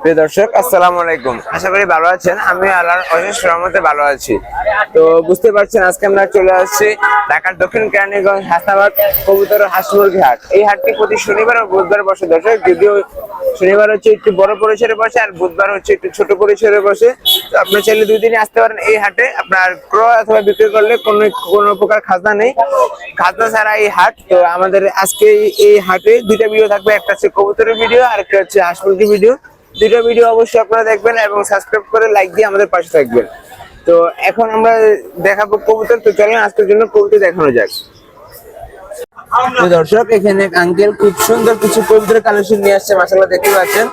প্রিয় দর্শক, আসসালামু আলাইকুম। আশা করি ভালো আছেন। আমি আল্লাহর অশেষ রহমতে ভালো আছি। তো বুঝতে পারছেন, আজকে আমরা চলে আসছি ঢাকার দক্ষিণ কেরানীগঞ্জ হাসাবাদ কবুতর হাঁসমুরগি হাট। এই হাটটি প্রতি শনিবার ও বুধবার বসে দর্শক, যদিও শনিবার হচ্ছে একটু বড় পরিসরে বসে আর বুধবার হচ্ছে একটু ছোট পরিসরে বসে। তো আপনি চাইলে দুই দিনে আসতে পারেন এই হাটে। আপনার ক্রয় অথবা বিক্রি করলে কোনো কোনো প্রকার খাজনা নেই। খাজনা ছাড়া এই হাট, তো আমাদের আজকে এই- হাটে দুইটা ভিডিও থাকবে। একটা হচ্ছে কবুতরের ভিডিও আর একটা হচ্ছে হাঁস মুরগির ভিডিও দুটো ভিডিও অবশ্যই আপনারা দেখবেন এবং সাবস্ক্রাইব করে লাইক দিয়ে আমাদের পাশে থাকবেন। তো এখন আমরা দেখাবো কবুতর। তো চলেন, আজকের জন্য কবুতর দেখানো যাক। দর্শক, এখানে আঙ্কেল খুব সুন্দর কিছু কবুতরের কালেকশন নিয়ে আসছে মাসাল্লাহ দেখতে পাচ্ছেন।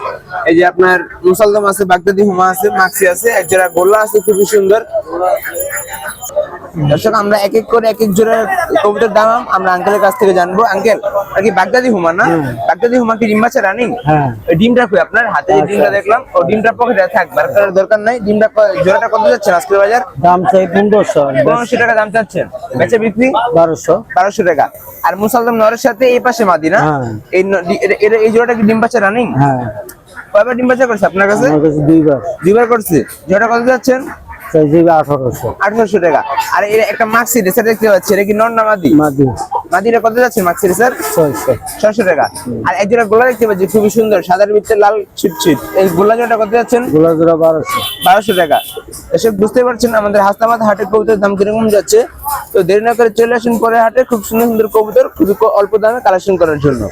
এই যে আপনার মুসালদম আছে, বাগদাদি হুমা আছে, মাক্সি আছে এক জোড়া গোল্লা আছে, খুবই সুন্দর। দর্শক আমরা এক এক করে এক এক জোড়া কবুতর দাম আমরা আঙ্কেলের কাছ থেকে জানব। আঙ্কেল আর কি বাগদাদি হুমা না? বাগদাদি হুমা কি ডিম বাচ্চা রানিং? হ্যাঁ। ডিমটা কই আপনার? হাতে যে ডিমটা দেখলাম ও ডিমটা পকেটে থাক বার করার দরকার নাই। ডিমটা জোড়াটা কত যাচ্ছে আজকের বাজার? দাম চাই পনেরোশো। পনেরোশো টাকা দাম চাচ্ছেন। বেচা বিক্রি? বারোশো। বারোশো টাকা। আর মুসালদম নরের সাথে এই পাশে মাদি না? হ্যাঁ। এই এই জোড়াটা কি ডিম বাচ্চা রানিং? হ্যাঁ। কয়বার ডিম বাচ্চা করছে আপনার কাছে দুইবার। দুইবার করছে। জোড়াটা কত যাচ্ছেন? টাকা। আর এর একটা দেখতে পাচ্ছি এটা কি নন না মাদি? মাদি। মাদিটা কত যাচ্ছে টাকা। আর জোড়া গোলা দেখতে পাচ্ছি খুবই সুন্দর সাদার ভিতরে লাল এই গোলা জোড়াটা কত যাচ্ছেন? গোলা জোড়া টাকা। এসব বুঝতে পারছেন আমাদের হাসনাবাদ হাটের কবুতরের দাম কীরকম যাচ্ছে? তো দেরি না করে চলে আসুন পরে হাটে খুব সুন্দর সুন্দর কবুতর খুবই অল্প দামে কালেকশন করার জন্য।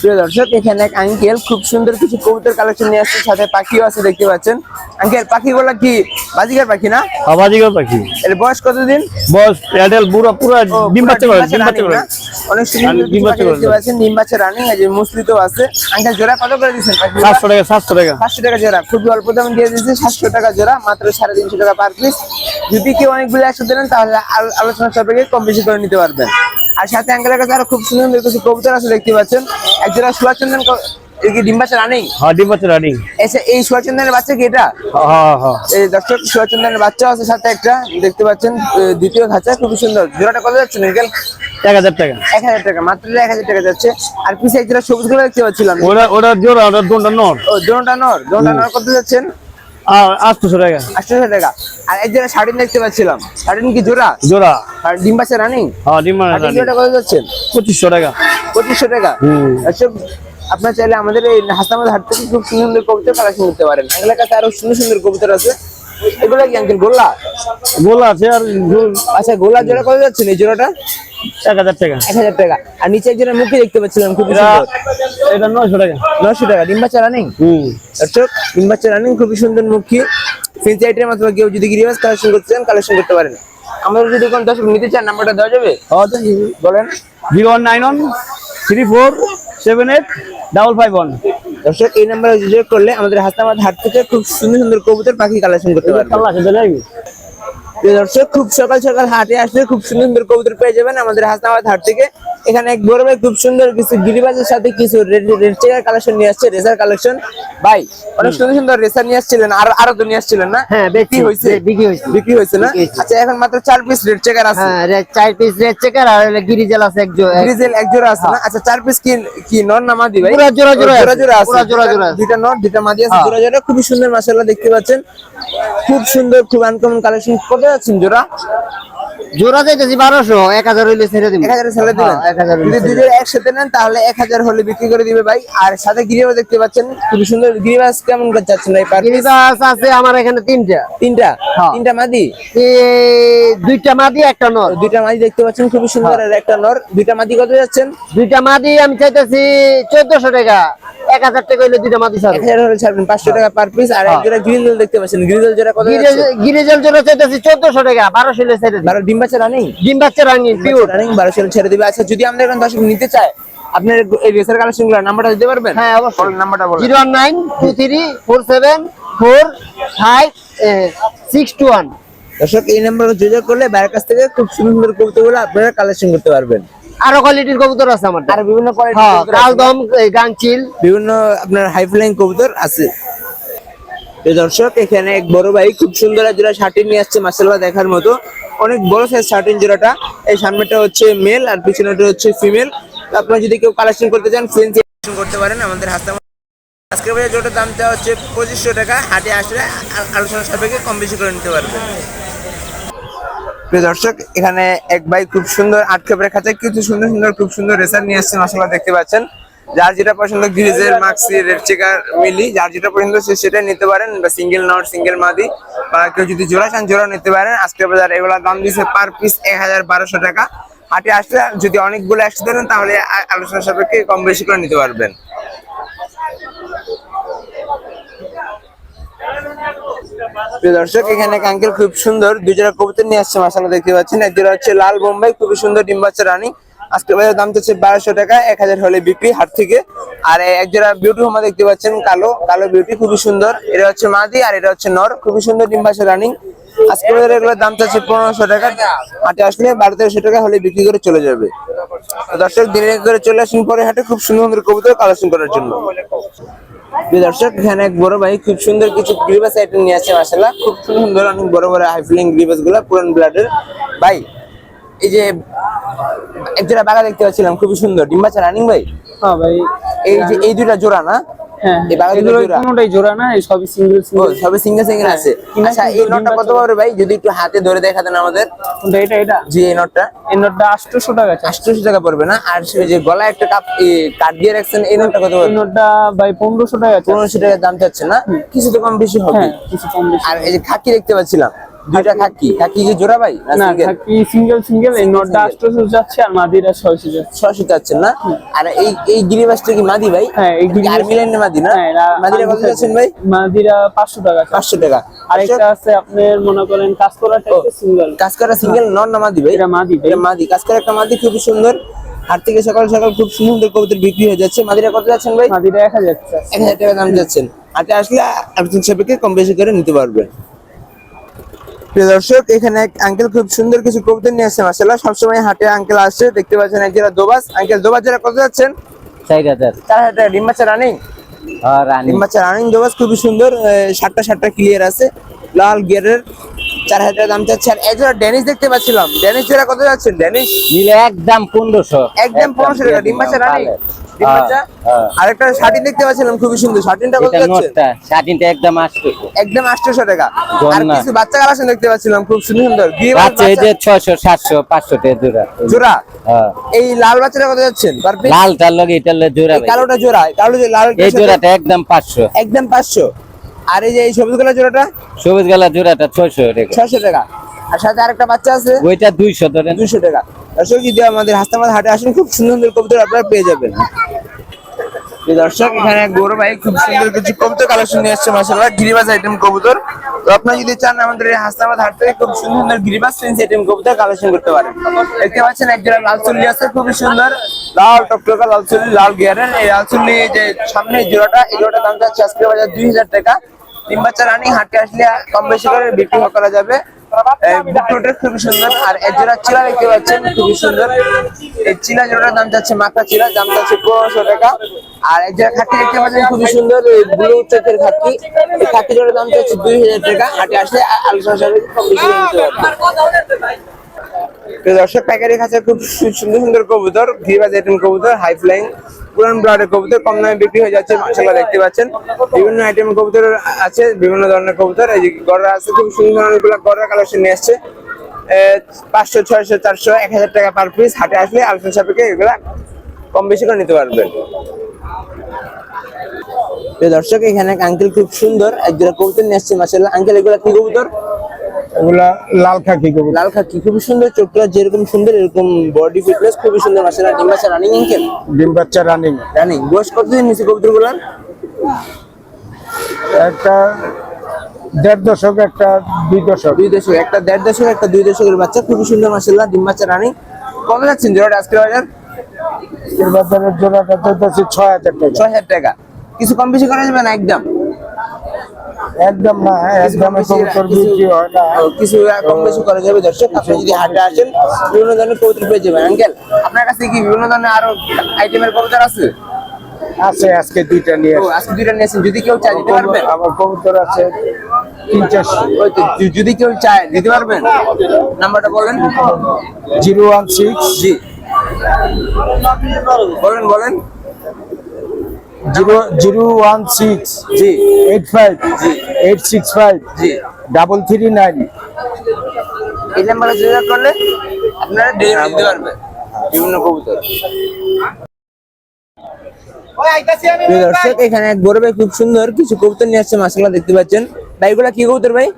প্রিয় দর্শক এখানে এক আঙ্কেল খুব সুন্দর কিছু কবুতর কালেকশন নিয়ে আসছে সাথে পাখিও আছে দেখতে পাচ্ছেন। আঙ্কেল পাখিগুলো কি বাজিকার পাখি না? আবাদিগর পাখি। এর বয়স কতদিন? বস এয়ারটেল বুড়া পুরা ডিম বাচ্চা করে ডিম বাচ্চা করে? অনেক সুন্দর ডিম বাচ্চা করে। দেখতে ডিম বাচ্চা রানিং আছে মুসলিত আছে। আঙ্কেল জোড়া কত করে পাখিগুলো? সাতশো টাকা সাতশো টাকা। সাতশো টাকা জোড়া খুবই অল্প দামে দিয়ে দিচ্ছে সাতশো টাকা জোড়া মাত্র সাড়ে তিনশো টাকা পার পিস যদি কেউ অনেকগুলো একসাথে নেন তাহলে আল- আলোচনা সাপেক্ষে কম বেশি করে নিতে পারবেন। আর সাথে আঙ্কেলের কাছে আরও খুব সুন্দর কিছু কবুতর আছে দেখতে পাচ্ছেন। এক জোড়া সুয়াচন্দন এই কি ডিম্বাচা রানিং? হ্যাঁ ডিম বাচ্চা রানিং। এসে এই সুয়াচন্দনের বাচ্চা কি এটা? হ্যাঁ হ্যাঁ এই দর্শক সুয়াচন্দনের বাচ্চা আছে সাথে একটা দেখতে পাচ্ছেন দ্বিতীয় খাঁচা সুন্দর। জোড়াটা কত যাচ্ছে এক হাজার টাকা। এক হাজার টাকা মাত্র এক হাজার টাকা যাচ্ছে। আর সবুজগুলো দেখতে পাচ্ছিলাম জোড়া ওটা দুটা নর। ও দোনটা নর। দোনটা নর কত যাচ্ছেন? টাকা। টাকা। আর এক জোড়া শাড়িন দেখতে পাচ্ছিলাম। কি জোড়া? জোড়া। আর ডিম বাচ্চা রানিং? হ্যাঁ ডিম শাড়িন জোড়াটা কত যাচ্ছেন পঁচিশশো টাকা। পঁচিশশো টাকা। হুম। আপনার চাইলে আমাদের এই হাসনাবাদ হাট থেকে খুব সুন্দর সুন্দর কবিতা কালেকশন করতে পারেন। এগুলোর কাছে আরও সুন্দর সুন্দর কবিতা আছে। এগুলো কি আঙ্কেল গোল্লা? গোলা আছে আর আচ্ছা গোলা জোড়া কত যাচ্ছেন এই জোড়াটা? এক হাজার টাকা। এক হাজার টাকা। আর নিচে একজনের মুখে দেখতে পাচ্ছিলাম খুব এটা সুন্দর। এটা নয়শো টাকা। নশো টাকা ডিম বাচ্চা রানিং হুম। দর্শক ডিম বাচ্চা রানিং খুবই সুন্দর মুখী। ফেন্সি আইটের মাধ্যমে কেউ যদি গিরিবাস কালেকশন করতে চান কালেকশন করতে পারেন। আমাদের যদি কোন দর্শক নিতে চান নাম্বারটা দেওয়া যাবে। বলেন। Zero one nine one three four seven eight double five one দর্শক এই নাম্বারে যোগাযোগ করলে আমাদের হাসনাবাদ হাট থেকে খুব সুন্দর সুন্দর কবুতর পাখি কালেকশন করতে পারবেন দর্শক খুব সকাল সকাল হাটে আসলে খুব সুন্দর সুন্দর কবুতর পেয়ে যাবেন আমাদের হাসনাবাদ হাট থেকে। এখানে এক বড় ভাই খুব সুন্দর কিছু গিরিবাজের সাথে কিছু চেকার কালেকশন নিয়ে আসছে রেসার কালেকশন। ভাই অনেক সুন্দর সুন্দর রেসার নিয়ে আসছিলেন আর আরও তো নিয়ে আসছিলেন না? হ্যাঁ। বিক্রি হয়েছে? বিক্রি হয়েছে। বিক্রি হয়েছে না? আচ্ছা এখন মাত্র চার পিস রেড চেকার আছে। হ্যাঁ রে- চার পিস রেড চেকার আর গিরিজাল আছে এক জো- এক- গ্রিজেল এক জোড়া আছে না? আচ্ছা চার পিস কি কি নর না মাদি ভাই? পুরা জোড়া জোড়া জোড়া। জোড়া আছে। পুরা জোড়া জোড়া দুইটা নর দুইটা মাদি আছে হ্যাঁ। জোড়া জোড়া। খুবই সুন্দর মাশাআল্লাহ দেখতে পাচ্ছেন। খুব সুন্দর খুব আনকমন কালেকশন কত যাচ্ছেন জোড়া? জোড়া যাইতেছি বারোশো এক হাজার হইলে ছেড়ে দিব। এক হাজার ছেলে দিবেন। হ্যাঁ, এক হাজার যদি ছেড়ে দুজন একসাথে নেন তাহলে এক হাজার হলে বিক্রি করে দিবে ভাই। আর সাথে গিরিবাস দেখতে পাচ্ছেন খুবই সুন্দর। গিরিবাস কেমন করে যাচ্ছেন ভাই? গিরিবাস আছে আমার এখানে তিনটা। তিনটা? হ্যাঁ। তিনটা মাদি? দুইটা মাদি একটা নর। দুইটা মাদি দেখতে পাচ্ছেন খুবই সুন্দর হ্যাঁ। আর একটা নর। দুইটা মাদি কত যাচ্ছেন? দুইটা মাদি আমি চাইতেছি চোদ্দশো টাকা। এক হাজার টাকা হইলে দুইটা মাদি এক ছাড়বো হাজার ছাড়বেন পাঁচশো টাকা পার পিস আর এক হ্যাঁ। জোড়া গ্রিজেল দেখতে পাচ্ছেন গ্রিজেল জোড়া কত যাচ্ছে? জোড়া চাইতেছি চোদ্দশো টাকা বারোশো হইলে ছেড়ে বারো ডিম বাচ্চা রানিং ডিম বাচ্চা রাঙিন পিওর রানিং বারোশো হলে ছেড়ে দিবে। আচ্ছা যদি আমাদের এখন দর্শক নিতে চায় আপনার এই রেসার কালেকশনগুলো নাম্বারটা দিতে পারবেন? হ্যাঁ, অবশ্যই। নাম্বারটা বলেন zero nine two three four seven four five six two one. দর্শক এই নাম্বারে যোগাযোগ করলে বাইরের কাছ থেকে খুব সুন্দর সুন্দর কবিতাগুলো আপনারা কালেকশন করতে পারবেন। আরও কোয়ালিটির কবুতর আছে আমার আর বিভিন্ন হ্যাঁ কোয়ালিটি কালদম গাংচিল। বিভিন্ন আপনার হাই ফ্লাইং কবুতর আছে। দর্শক এখানে এক বড় ভাই খুব সুন্দর জোড়া শার্টিন নিয়ে আসছে মাসাল্লাহ দেখার মতো। অনেক বড় সাইজ শার্টিন জোড়াটা। এই সামনেটা হচ্ছে মেল আর পিছনেটা হচ্ছে ফিমেল আপনারা যদি কেউ কালেকশন করতে চান ফ্রেন্সি করতে পারেন। আমাদের হাতে আজকের বাজার জোটার দাম হচ্ছে পঁচিশশো টাকা। হাটে আসলে আলোচনা সাপেক্ষে কম বেশি করে নিতে পারবে প্রিয় দর্শক, এখানে এক ভাই খুব সুন্দর আট খাঁচায় কিছু সুন্দর সুন্দর, খুব সুন্দর রেসার নিয়ে আসছে মাসাল্লাহ দেখতে পাচ্ছেন। যার যেটা পছন্দ গ্রিজের, মাক্সি, রেড চেকার, মিলি, যার যেটা পছন্দ সে সেটা নিতে পারেন, বা সিঙ্গেল নট, সিঙ্গেল মাদি, বা কেউ যদি জোড়া চান জোড়া নিতে পারেন। আজকের বাজার এগুলোর দাম দিচ্ছে পার পিস এক হাজার বারোশো টাকা। হাটে আসলে যদি অনেকগুলো একসাথে নেন, তাহলে আলোচনা সাপেক্ষে কম বেশি করে নিতে পারবেন। দর্শক, এখানে আঙ্কেল খুব সুন্দর দুই জোড়া কবুতর নিয়ে আসছে মাসালা দেখতে পাচ্ছেন। এক হচ্ছে লাল বোম্বাই, খুবই সুন্দর ডিম বাচ্চা রানী। আজকে বাজার দাম হচ্ছে বারোশো টাকা, এক হাজার হলে বিক্রি হাট থেকে। আর এক জোড়া বিউটি হোমা দেখতে পাচ্ছেন, কালো কালো বিউটি খুবই সুন্দর। এটা হচ্ছে মাদি আর এটা হচ্ছে নর, খুবই সুন্দর ডিম বাচ্চা রানিং। আজকে বাজারে এগুলোর দাম চাচ্ছে পনেরোশো টাকা। হাটে আসলে বারো তেরোশো টাকা হলে বিক্রি করে চলে যাবে। দর্শক দিনে করে চলে আসুন পরে হাটে, খুব সুন্দর সুন্দর কবুতর কালেকশন করার জন্য। দর্শক এখানে এক বড় ভাই খুব সুন্দর কিছু গ্রিবাস আইটেম নিয়ে আসছে মাসাল্লাহ খুব সুন্দর অনেক বড় বড় হাইফিলিং গ্রিবাসগুলা পুরান ব্লাডের ভাই এই যে এক জোড়া বাগা দেখতে পাচ্ছিলাম খুবই সুন্দর। ডিম্বাচা রানিং ভাই? হ্যাঁ ভাই। এই যে এই দুইটা জোড়া না? হ্যাঁ। এই বাগা দুটো এগুলো জোড়া। না সবই সিঙ্গেল সিঙ্গেল সবে সিঙ্গেল সিঙ্গেল আছে। আচ্ছা এই নটটা কত পাবে ভাই? যদি একটু হাতে ধরে দেখাতেন আমাদের। এটা এটা? জি এই নটটা। এই নোটটা আটশোশো টাকা টাকা পড়বে না? আর যে গলায় একটা কাপ কাট দিয়ে রাখছেন এই নটটা কত এই ভাই পনেরোশো টাকা টাকা দাম চাচ্ছে না? কিছু তো কম বেশি হবে। হ্যাঁ কিছু কম বেশি। আর এই যে খাকি দেখতে পাচ্ছিলাম। দুইটা খাকি? খাকি কি জোড়া ভাই? না না? থাকি সিঙ্গেল সিঙ্গেল এই নোটটা single। যাচ্ছে আর মাদিরা ছয়শো যাচ্ছে। ছশো চাচ্ছেন না? আর এই এই গিরিবাসটা কি মাদি ভাই? হ্যাঁ এই গিরিবাস- আর্মি লাইনের মাদি না? হ্যাঁ, মাদিরা কত চাচ্ছেন ভাই? মাদিরা পাঁচশো টাকা চাষ পাঁচশো টাকা। আরেকটা আছে আপনার মনে করেন কাজ করা টাইপের সিঙ্গেল কাজ করা সিঙ্গেল নন না মাদি ভাই? এটা মাদি। এটা মাদি। কাজ করা একটা মাদি খুবই সুন্দর। হাট থেকে সকাল সকাল খুব সুন্দর কবুতর বিক্রি হয়ে যাচ্ছে। মাদিরা কত যাচ্ছেন ভাই? মাদিরা এক হাজার চাষ এক হাজার টাকা দাম যাচ্ছেন। হাটে আসলে আলোচনা সাপেক্ষে কম বেশি করে নিতে পারবেন প্রিয় দর্শক এখানে এক আঙ্কেল খুব সুন্দর কিছু কবুতর নিয়ে আসছে মাসাল্লাহ সবসময় হাটে আঙ্কেল আসছে দেখতে পাচ্ছেন এক জোড়া দোবাস। আঙ্কেল দোবাস যারা কত যাচ্ছেন? চার হাজার। চার হাজার। ডিম বাচ্চা রানিং আর রানী ডিম বাচ্চা রানিং দোবাস খুবই সুন্দর সাতটা সাতটা ক্লিয়ার আছে। লাল গিয়ারের চার হাজার দাম চাচ্ছে আর একজোড়া ড্যানিশ দেখতে পাচ্ছিলাম। ড্যানিশ যারা কত যাচ্ছেন? ড্যানিশ নিলে একদম পনেরোশো। একদম পনেরোশো টাকা। ডিম বাচ্চা রানিং? ডিম আরেকটা শার্টিন দেখতে পাচ্ছিলাম খুবই সুন্দর। কত যাচ্ছে একদম আটশোশো একদম আটশোশো টাকা। আর জন্না। কিছু বাচ্চা কালেকশন দেখতে পাচ্ছিলাম খুব সুন্দর। সুন্দর এই যে টাকা জোড়া। জোড়া? হ্যাঁ। এই লাল বাচ্চাটা কত যাচ্ছেন? পার পিস লালটার লগে এটার লগে জোড়া কালোটা জোড়া। এই কালো যে লাল এই জোড়াটা একদম পাঁচশো। একদম পাঁচশো। আর এই যে এই সবুজ কালার জোড়াটা? সবুজ গলা জোড়াটা ছয়শো টাকা। ছয়শো টাকা। আর সাথে আরেকটা বাচ্চা আছে? ওইটা দুইশো ধরেন। দুশো টাকা। দর্শক যদি আমাদের হাস্তামাদ হাটে আসেন খুব সুন্দর সুন্দর কবুতর আপনারা পেয়ে যাবেন। দর্শক এখানে বড় ভাই খুব সুন্দর কিছু কবুতর কালেকশন নিয়ে আসছে মাসাল্লাহ গিরিবাজ আইটেম কবুতর। তো আপনারা যদি চান আমাদের এই হাস্তামাদ হাট থেকে খুব সুন্দর সুন্দর গিরিবাজ ফ্রেন্স আইটেম কবুতর কালেকশন করতে পারেন। দেখতে পাচ্ছেন এক জোড়া লাল চুল্লি আছে খুবই সুন্দর। লাল টকটকা লাল চুল্লি লাল গিয়ারের এই লাল চুল্লি যে সামনে জোড়াটা এই জোড়াটা দাম যাচ্ছে আজকে বাজার দুই হাজার টাকা। তিন বাচ্চা রানিং হাটে আসলে কম বেশি করে বিক্রি করা যাবে। খুবই সুন্দর, আর দেখতে পাচ্ছেন, খুবই সুন্দর। এই দাম দাম টাকা। আর খাকি দেখতে পাচ্ছেন, খুবই সুন্দর ব্লু জোড়ার দাম দুই হাজার টাকা আসলে আলোচনা দর্শক প্যাকারি খাঁচা খুব সুন্দর সুন্দর কবুতর ঘিবাজ কবুতর হাই ফ্লাইং পুরান ব্লাডের কবুতর কম দামে বিক্রি হয়ে যাচ্ছে মাসাল্লাহ দেখতে পাচ্ছেন। বিভিন্ন আইটেম কবুতর আছে, বিভিন্ন ধরনের কবুতর। এই যে গড়া আছে, খুব সুন্দর অনেকগুলো গড়া কালেকশন নিয়ে আসছে। পাঁচশো, ছয়শো, চারশো, এক হাজার টাকা পার পিস হাটে আসলে আলোচনা সাপেক্ষে এগুলা কম বেশি করে নিতে পারবেন। দর্শক, এখানে আঙ্কেল খুব সুন্দর একজোড়া কবুতর নিয়ে আসছে মাসাল্লাহ আঙ্কেল এগুলা কি কবুতর? এগুলা লাল খাকি কবুতর। লাল খাকি সুন্দর চোখটা যেরকম সুন্দর এরকম বডি ফিটনেস সুন্দর। মাসালা ডিম বাচ্চা রানিং আঙ্কেল ডিম বাচ্চা রানিং রানিং বয়স কতদিন নিচে কবুতরগুলার? একটা দেড় দশক একটা দুই দশক। দুই দশক একটা দেড় দশক একটা দুই দশকের বাচ্চা খুবই সুন্দর মাসাল্লাহ ডিম বাচ্চা রানিং কত যাচ্ছেন জোড়াটা আজকে বাজার? এর বাজারের জোড়াটা চলতেছে ছয় হাজার টাকা। ছয় হাজার টাকা। কিছু কম বেশি করা যাবে না একদম? একদম না একদম কবুতর বিক্রি হয় না? কিছু কম বেশি করা যাবে দর্শক আপনি যদি হাটে আসেন বিভিন্ন ধরনের কবুতর পেয়ে যাবেন। আঙ্কেল আপনার কাছে কি বিভিন্ন ধরনের আরও আইটেমের কবুতর আছে? আছে আজকে দুইটা নিয়ে আজকে দুইটা নিয়েছেন যদি কেউ চায় দিতে পারবেন? আমার কবুতর আছে তিন চারশো। যদি কেউ চায় দিতে পারবেন? নাম্বারটা বলেন। জিরো ওয়ান সিক্স জি। বলেন বলেন। জিরো জিরো ওয়ান সিক্স জি। Eight five eight six five জি। Double three nine. এই নাম্বারে যোগাযোগ করলে আপনারা ডেলিভারি দিতে পারবেন। বিভিন্ন কবুতর। দর্শক এখানে এক বড় ভাই। খুব সুন্দর কিছু কবুতর নিয়ে আসছে মাসাল্লাহ দেখতে পাচ্ছেন। ভাই এগুলা কি কবুতর ভাই?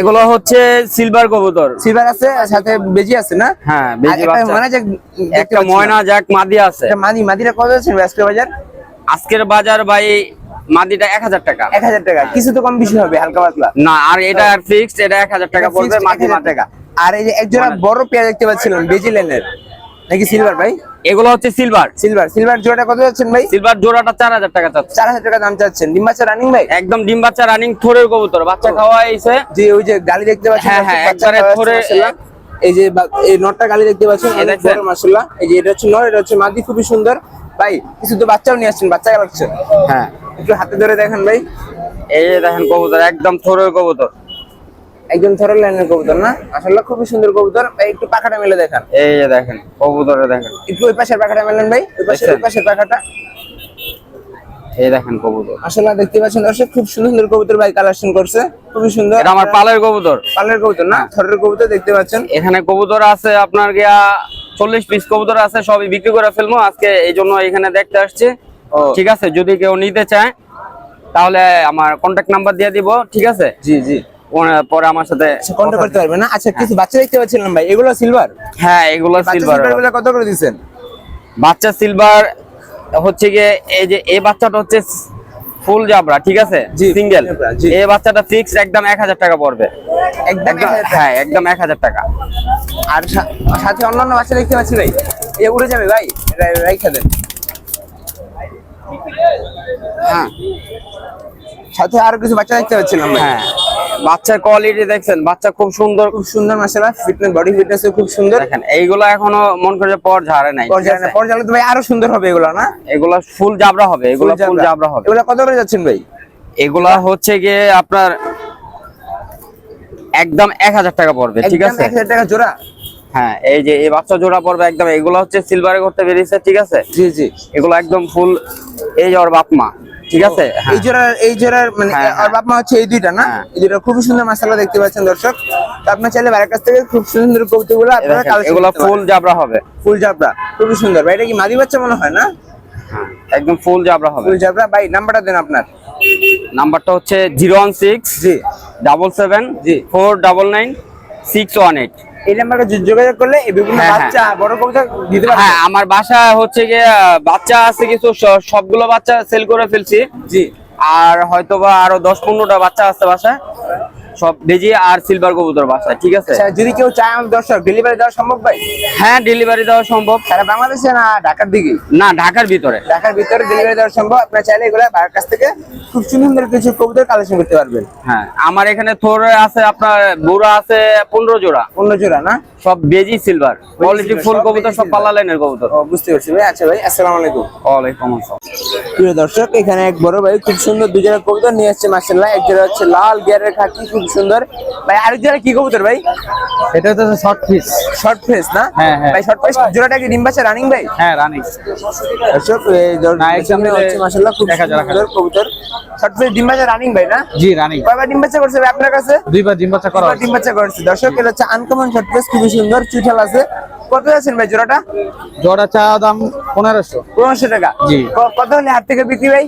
এগুলো হচ্ছে সিলভার কবুতর। সিলভার আছে আর সাথে বেজি আছে না? হ্যাঁ বেজি একটা বাচ্চা। ময়না যাক দেখতে একটা ময়না যাক মাদি আছে। একটা মাদি মাদিরা কত আছে আজকে বাজার? আজকের বাজার ভাই মাদিটা এক হাজার টাকা। এক হাজার টাকা। কিছু তো কম বেশি হবে হালকা পাতলা। না আর এটা ফিক্সড এটা এক হাজার টাকা পড়বে মাদি 1000 টাকা। আর এই যে এক বড় পেয়ার দেখতে পাচ্ছিলাম বেজি লাইনের নাকি সিলভার ভাই? এগুলো হচ্ছে সিলভার সিলভার সিলভার জোড়াটা কত যাচ্ছেন ভাই? সিলভার জোড়াটা চার হাজার টাকা চাচ্ছে। চার হাজার টাকা দাম চাচ্ছেন। ডিম্বাচা রানিং ভাই? একদম ডিম বাচ্চা রানিং থোরের কবুতর। বাচ্চা খাওয়া হয়েছে যে ওই যে গালি দেখতে পাচ্ছেন হ্যাঁ, হ্যাঁ, বাচ্চা একবারে ধরে- এই যে এই নটটা গালি দেখতে পাচ্ছেন অনেক দেখছেন? এই যে এটা হচ্ছে নর এটা হচ্ছে মাদি খুবই সুন্দর। ভাই কিছু তো বাচ্চাও নিয়ে আসছেন বাচ্চা লাগছে হ্যাঁ। একটু হাতে ধরে দেখেন ভাই। এই যে দেখেন কবুতর একদম থরের কবুতর। একদম থরের লাইনের কবুতর না? আসলে খুবই সুন্দর কবুতর। ভাই একটু পাখাটা মেলে দেখান। এই যে দেখেন কবুতরে দেখেন। একটু ওই পাশের পাখাটা মেলেন ভাই ওই পাশের ওই? পাশের পাখাটা। এই দেখেন কবুতর। আসলে দেখতে পাচ্ছেন দর্শক খুব সুন্দর কবুতর ভাই কালেকশন করছে খুবই সুন্দর। এটা আমার পালের কবুতর। পালের কবুতর না? থরের কবুতর দেখতে পাচ্ছেন। এখানে কবুতর আছে আপনার গিয়া চল্লিশ পিস কবুতর আছে সবই বিক্রি করে ফেলব। আজকে এই জন্য এখানে দেখতে আসছি। ঠিক আছে যদি কেউ নিতে চায় তাহলে আমার কন্ট্যাক্ট নাম্বার দিয়ে দিব ঠিক আছে? জি জি। পরে আমার সাথে কন্ট্যাক্ট করতে পারবেন না? আচ্ছা কিছু বাচ্চা দেখতে পাচ্ছিলাম ভাই এগুলো সিলভার হ্যাঁ এগুলো সিলভার কত করে দিচ্ছেন? বাচ্চা সিলভার হচ্ছে গিয়ে এই যে এই বাচ্চাটা হচ্ছে ফুল জাবরা ঠিক আছে? সিঙ্গেল। এই বাচ্চাটা ফিক্স একদম এক হাজার টাকা পড়বে। একদম একদম 1000 টাকা। হ্যাঁ একদম এক হাজার টাকা। আর সাথে অন্যান্য বাচ্চা দেখতে পাচ্ছি ভাই। এ উড়ে যাবে ভাই। রাইখা দেন। হ্যাঁ। সাথে আরও কিছু বাচ্চা দেখতে পাচ্ছিলাম ভাই। হ্যাঁ। বাচ্চার কোয়ালিটি দেখছেন বাচ্চা খুব সুন্দর খুব সুন্দর মাসালা ফিটনেস বডি ফিটনেস খুব সুন্দর। দেখেন এইগুলো এখনও মন করে পর ঝাড়ে নাই আছে? পর্যায়ে তো ভাই আরও সুন্দর হবে এগুলো না? এগুলো ফুল জাবরা হবে এগুলো ফুল জাবরা। হবে। এগুলো কত করে যাচ্ছেন ভাই? এগুলা হচ্ছে গিয়ে আপনার একদম এক হাজার টাকা পড়বে ঠিক আছে? 1000 টাকা জোড়া? হ্যাঁ এই যে এই বাচ্চা জোড়া পড়বে একদম এগুলো হচ্ছে সিলভারে করতে বেরিয়েছে ঠিক আছে? জি জি। এগুলো একদম ফুল এই যে ওর বাপ মা। ঠিক আছে? হ্যাঁ। এই জোড়ার এই জোড়ার মানে হ্যাঁ, আর বাপ মা হচ্ছে এই দুইটা না? হ্যাঁ। এই দুইটা খুবই সুন্দর মাসালা দেখতে পাচ্ছেন দর্শক। আপনার চাইলে বাইরের কাছ থেকে খুব সুন্দর এই আপনারা এগুলো ফুল জাবরা হবে। ফুল জাবরা খুবই সুন্দর। ভাই এটা কি মাদি বাচ্চা মনে হয় না? হ্যাঁ একদম ফুল জাবরা হবে। ফুল জাবরা। ভাই নাম্বারটা দেন আপনার। নাম্বারটা হচ্ছে জিরো ওয়ান সিক্স জি। ডাবল সেভেন জি। Four double nine six one eight. এই নাম্বারে যোগাযোগ করলে বিভিন্ন হ্যাঁ, বাচ্চা বড় কবুতর দিতে পারবেন হ্যাঁ আমার বাসা হচ্ছে বাচ্চা আছে কিছু সবগুলো বাচ্চা সেল করে ফেলছি। জি। আর হয়তোবা আরও দশ পনেরোটা বাচ্চা আছে বাসায়। সব বেজি আর সিলভার কবুতর বাসায় ঠিক আছে? আচ্ছা যদি কেউ চায় আমাদের দর্শক ডেলিভারি দেওয়া সম্ভব ভাই? হ্যাঁ ডেলিভারি দেওয়া সম্ভব। সারা বাংলাদেশে না ঢাকার দিকে? না ঢাকার ভিতরে। ঢাকার ভিতরে ডেলিভারি দেওয়া সম্ভব। আপনার চাইলে এগুলো বাইরের কাছ থেকে খুব সুন্দর কিছু কবুতর কালেকশন করতে পারবেন। হ্যাঁ আমার এখানে থোর আছে আপনার বুড়া আছে পনেরো জোড়া। পনেরো জোড়া না? সব বেজি সিলভার কোয়ালিটি ফুল কবুতর সব পাল্লা লাইনের কবুতর। বুঝতে পারছি ভাই। আচ্ছা ভাই আসসালামু আলাইকুম। ওয়ালাইকুম আসসালাম। প্রিয় দর্শক এখানে এক বড় ভাই খুব সুন্দর দুই জোড়া কবুতর নিয়ে আসছে মার্শাল্লাহ এক জোড়া হচ্ছে লাল গিয়ারের খাকি খুব সুন্দর। ভাই আরেক জোড়া কি কবুতর ভাই? এটা হচ্ছে শর্ট পিস শর্ট ফেস না? হ্যাঁ, হ্যাঁ। ভাই শর্ট ফেস জোড়াটা কি ডিম বাচ্চা রানিং ভাই? হ্যাঁ রানিং দর্শক এই সামনে হচ্ছে মার্শাল্লাহ খুব সুন্দর কবুতর। শর্ট ফেস ডিম বাচ্চা রানিং ভাই না? জি রানিং কয়বার ডিম বাচ্চা করছে ভাই আপনার কাছে? দুইবার ডিম বাচ্চা করা ডিম বাচ্চা করছে দর্শক এটা হচ্ছে আনকমন শর্ট ফেস খুবই সুন্দর চুঠাল আছে। কত আছেন ভাই জোড়াটা? জোড়া চা দাম পনেরোশো। পনেরোশো টাকা। জি। কত হলে হাত থেকে বিক্রি ভাই?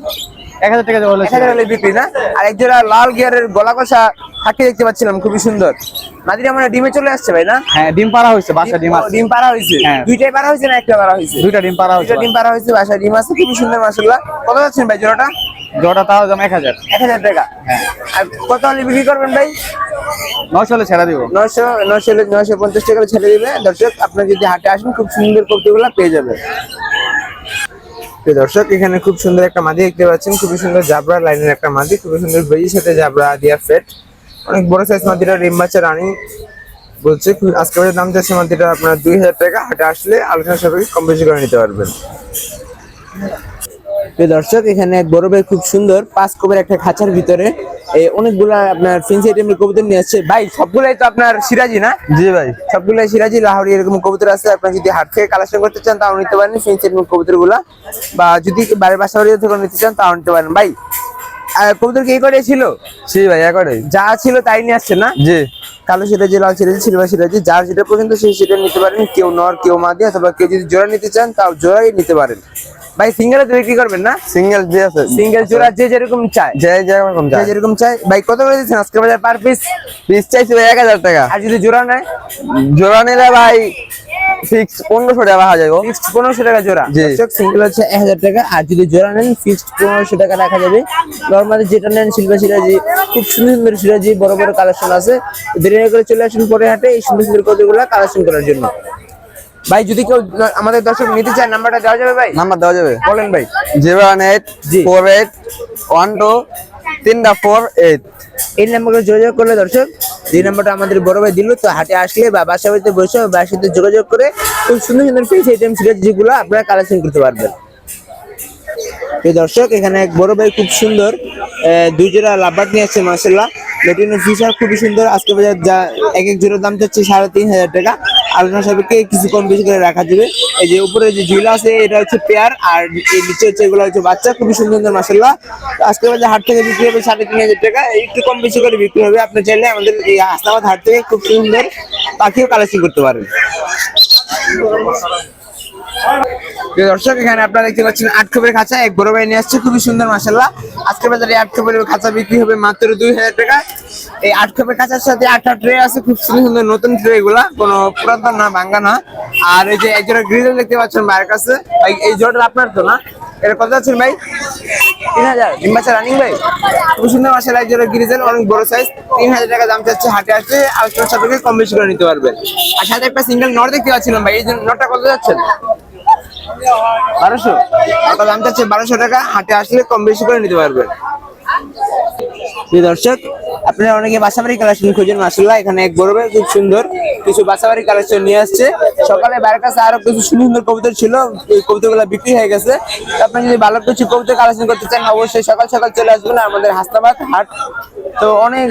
এক হাজার টাকা এক হাজার বিক্রি না? আর এক জোড়া লাল গিয়ারের গলা কষা হাঁকি দেখতে পাচ্ছিলাম খুবই সুন্দর। মাদিরা মানে ডিমে চলে আসছে ভাই না? হ্যাঁ ডিম পাড়া হয়েছে বাসা ডিম আছে। ডিম পাড়া হয়েছে? হ্যাঁ। দুইটাই পাড়া হয়েছে না একটা পাড়া হয়েছে? দুইটা ডিম পাড়া হয়েছে ডিম পাড়া হয়েছে বাসায় ডিম আছে খুবই সুন্দর কত যাচ্ছেন ভাই জোড়াটা? জোড়া তাও দাম এক হাজার। এক হাজার টাকা। হ্যাঁ। আর কত হলে বিক্রি করবেন ভাই? হলে ছেড়ে দিব। টাকা ছেড়ে দিবে। দর্শক আপনার যদি হাটে আসেন খুব সুন্দর কবিতাগুলো পেয়ে যাবেন। প্রিয় দর্শক, এখানে খুব সুন্দর একটা মাদি দেখতে পাচ্ছেন। খুবই সুন্দর জাবরা লাইনের একটা মাদি, খুবই সুন্দর ভেজির সাথে জাবরা দিয়া ফেট অনেক বড় সাইজ মাদিটা রিম রানি বলছে। আজকে বাজার দাম যাচ্ছে মাদিটা আপনার দুই হাজার টাকা। হাটে আসলে আলোচনা সবাই কম বেশি করে নিতে পারবেন। প্রিয় দর্শক, এখানে বড় ভাই খুব সুন্দর পাঁচ কোবের একটা খাঁচার ভিতরে এই অনেকগুলা আপনার ফেন্সি আইটেমের কবুতর নিয়ে আসছে। ভাই সবগুলাই তো আপনার সিরাজি না? জি ভাই। সবগুলাই সিরাজি লাহোরি এরকম কবুতর আছে। আপনার যদি হাট থেকে কালেকশন করতে চান তাও নিতে পারেন ফেন্সি আইটেমের কবুতরগুলা বা যদি বাড়ির বাসা বাড়ি থেকে নিতে চান তাও নিতে পারেন। ভাই কবুতর কি করে ছিল? জি ভাই একটাই। যা ছিল তাই নিয়ে আসছে না? জি। কালো সিরাজি লাল সিরাজি সিলভার সিরাজি যার যেটা পর্যন্ত সেই সেটা নিতে পারেন। কেউ নর কেউ মাদি অথবা কেউ যদি জোড়া নিতে চান তাও জোড়াই নিতে পারেন। ভাই সিঙ্গেলে বিক্রি করবেন না? সিঙ্গেল জি আছে। সিঙ্গেল জোড়া যে যেরকম চায়। যে যেরকম যে যেরকম চাই ভাই কত করে দিচ্ছেন আজকে বাজার পার পিস পিস চাইছি ভাই এক হাজার টাকা। আর যদি জোড়া নেয়? জোড়া নিলে ভাই ফিক্স পনেরোশো টাকা পাওয়া যাবে। ফিক্সড পনেরোশো টাকা জোড়া। সিঙ্গেল হচ্ছে এক হাজার টাকা। আর যদি জোড়া নেন ফিক্সড পনেরোশো টাকা রাখা যাবে। নর্মালি যেটা নেন শিল্পা সিরাজি খুব সুন্দর সুন্দর সিরাজি বড় বড় কালেকশন আছে। দেরি করে চলে আসুন পরে হাটে এই সুন্দর সুন্দর কতগুলো কালেকশন করার জন্য। ভাই যদি কেউ আমাদের দর্শক নিতে চায় নাম্বারটা দেওয়া যাবে ভাই? নাম্বার দেওয়া যাবে। বলেন ভাই। জিরো ওয়ান এইট জি। ফোর এইট ওয়ান টু তিনটা ফোর এইট। এই নাম্বারে যোগাযোগ করলে দর্শক যে নাম্বারটা আমাদের বড় ভাই দিল তো হাটে আসলে বা বাসা বাড়িতে বসে বাসার সাথে যোগাযোগ করে খুব সুন্দর সুন্দর ফেস আইটেম সিরিজ যেগুলো আপনারা কালেকশন করতে পারবেন। এই দর্শক এখানে এক বড় ভাই খুব সুন্দর দুই জোড়া লাভবাট নিয়ে আসছে মার্শাল্লাহ লেটিনো ফিশার খুবই সুন্দর। আজকে বাজার যা এক এক জোড়ার দাম চাচ্ছে সাড়ে তিন হাজার টাকা। আলোচনা সাপেক্ষে কিছু কম বেশি করে রাখা যাবে। এই যে উপরে যে ঝুলা আছে, এটা হচ্ছে পেয়ার, আর এই নিচে হচ্ছে এগুলো হচ্ছে বাচ্চা, খুবই সুন্দর সুন্দর মাসাল্লাহ আজকে বাজার হাট থেকে বিক্রি হবে সাড়ে তিন হাজার টাকা একটু কম বেশি করে বিক্রি হবে। আপনি চাইলে আমাদের এই হাসনাবাদ হাট থেকে খুব সুন্দর পাখিও কালেকশন করতে পারেন। দর্শক, এখানে আপনারা দেখতে পাচ্ছেন আট খোপের খাঁচা, এক বড় ভাই নিয়ে আসছে, খুবই সুন্দর মাসাল্লাহ আজকে বাজারে আট খোপের খাঁচা বিক্রি হবে মাত্র দুই হাজার টাকা। এই আট খোপের খাঁচার সাথে আটটা ট্রে আছে, খুব সুন্দর সুন্দর নতুন ট্রে গুলা, কোনো পুরাতন না, ভাঙ্গা না। আর এই যে এক জোড়া গ্রিজেল দেখতে পাচ্ছেন ভাইয়ের কাছে। এই জোড়াটা আপনার তো না? এটা কত আছেন ভাই? তিন হাজার। ডিম্বাচা রানিং ভাই? খুব সুন্দর মাসাল্লাহ এক জোড়া গ্রিজেল অনেক বড় সাইজ তিন হাজার টাকা দাম চাচ্ছে, হাটে আসলে আলোচনার সাপেক্ষে কম বেশি করে নিতে পারবেন। আর সাথে একটা সিঙ্গেল নট দেখতে পাচ্ছিলাম ভাই, এই নটটা কত যাচ্ছেন বারোশো? আপনার দাম চাচ্ছে বারোশো টাকা, হাটে আসলে কম বেশি করে নিতে পারবে। দর্শক, আপনারা অনেকে বাসাবাড়ি কালেকশন খুঁজেন মাসাল্লাহ এখানে এক বড় খুব সুন্দর। কিছু বাসাবাড়ি কালেকশন নিয়ে আসছে। সকালে বাইরের কাছে আরও কিছু সুন্দর সুন্দর কবুতর ছিল এই কবুতরগুলো বিক্রি হয়ে গেছে। আপনি যদি ভালো কিছু কবুতর কালেকশন করতে চান, অবশ্যই সকাল সকাল চলে আসবেন আমাদের হাস্তাবাদ হাট। তো অনেক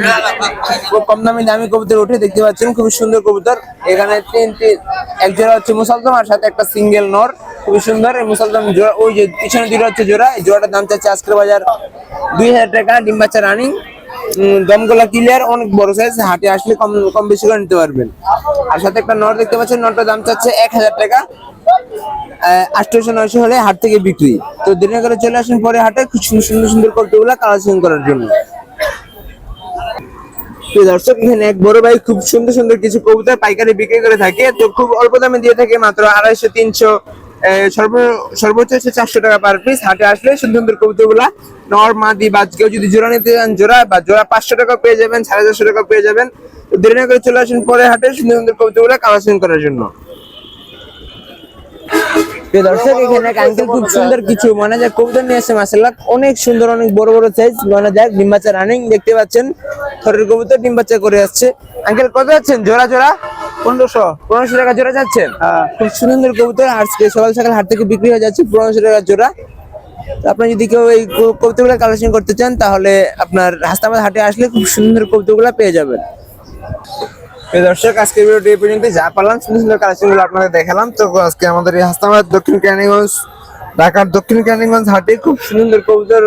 কম দামি দামি কবুতর উঠে দেখতে পাচ্ছেন, খুবই সুন্দর কবুতর। এখানে তিন তিন, এক জোড়া হচ্ছে মুসলদম আর সাথে একটা সিঙ্গেল নর, খুবই সুন্দর। এই মুসলদম জোড়া, ওই যে পিছনে দুটো হচ্ছে জোড়া, এই জোড়াটার দাম চাচ্ছে আজকের বাজার দুই হাজার টাকা, ডিম বাচ্চা রানিং দমগুলা ক্লিয়ার অনেক বড় সাইজ হাটে আসলে কম কম বেশি করে নিতে পারবেন। আর সাথে একটা নর দেখতে পাচ্ছেন, নরটার দাম চাচ্ছে এক হাজার টাকা। আটশোশো, নয়শো হলে হাট থেকে বিক্রি। তো দিনে করে চলে আসুন পরে হাটে, খুব সুন্দর সুন্দর কবুতরগুলা কালেকশন করার জন্য। দর্শক, এখানে এক বড় ভাই খুব সুন্দর সুন্দর কিছু কবুতর পাইকারি বিক্রি করে থাকে। তো খুব অল্প দামে দিয়ে থাকে, মাত্র আড়াইশো, তিনশো সর্বোচ্চ হচ্ছে চারশো টাকা পার পিস হাটে আসলে সুন্দর সুন্দর নর, মাদি বা কেউ যদি জোড়া নিতে চান, জোড়া বা জোড়া পাঁচশো টাকা পেয়ে যাবেন, সাড়ে চারশো টাকা পেয়ে যাবেন। দেরি না করে চলে আসুন পরে হাটে সুন্দর সুন্দর কবুতরগুলা কালেকশন করার জন্য। দর্শক, এখানে আঙ্কেল খুব সুন্দর কিছু মানে যাক কবুতর নিয়ে আসছে অনেক সুন্দর, অনেক বড় বড় সাইজ মানে যাক ডিম বাচ্চা রানিং দেখতে পাচ্ছেন। থরের কবুতর ডিম বাচ্চা করে আসছে। আঙ্কেল, কত যাচ্ছেন? জোড়া জোড়া? পনেরোশো। পনেরোশো টাকা জোড়া যাচ্ছেন খুব সুন্দর কবুতর। আজকে সকাল সকাল হাট থেকে বিক্রি হয়ে যাচ্ছে পনেরোশো টাকা জোড়া। তো আপনি যদি কেউ এই কবুতরগুলো কালেকশন করতে চান তাহলে আপনার হাসনাবাদ হাটে আসলে খুব সুন্দর কবুতরগুলো পেয়ে যাবেন। দর্শক আজকের ভিডিওটি এই পর্যন্ত। যা পারলাম সুন্দর সুন্দর কালেকশনগুলো আপনাদের দেখালাম। তো আজকে আমাদের এই হাসনাবাদ দক্ষিণ কেরানীগঞ্জ ঢাকার দক্ষিণ কেরানীগঞ্জ হাটে খুব সুন্দর কবুতর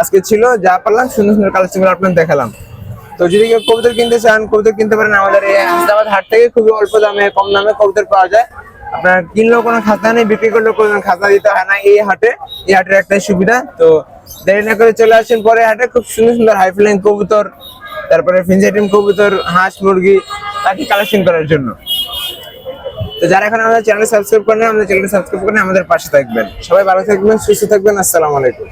আজকে ছিল। যা পারলাম সুন্দর সুন্দর কালেকশনগুলো আপনাদের দেখালাম। তো যদি কেউ কবুতর কিনতে চান, কবুতর কিনতে পারেন আমাদের এই হাসনাবাদ হাট থেকে। খুবই অল্প দামে, কম দামে কবুতর পাওয়া যায়। আপনার কিনলেও কোনো খাতা নেই, বিক্রি করলেও কোনো খাতা দিতে হয় না এই হাটে। এই হাটের একটাই সুবিধা। তো দেরি না করে চলে আসেন পরে হাটে। খুব সুন্দর সুন্দর হাই ফ্লাইং কবুতর, তারপরে ফিনজাইটিম কবুতর, হাঁস, মুরগি, তাকে কালেকশন করার জন্য। তো যারা এখন আমাদের চ্যানেল সাবস্ক্রাইব করেন আমাদের চ্যানেল সাবস্ক্রাইব করেন আমাদের পাশে থাকবেন। সবাই ভালো থাকবেন, সুস্থ থাকবেন। আসসালামু আলাইকুম।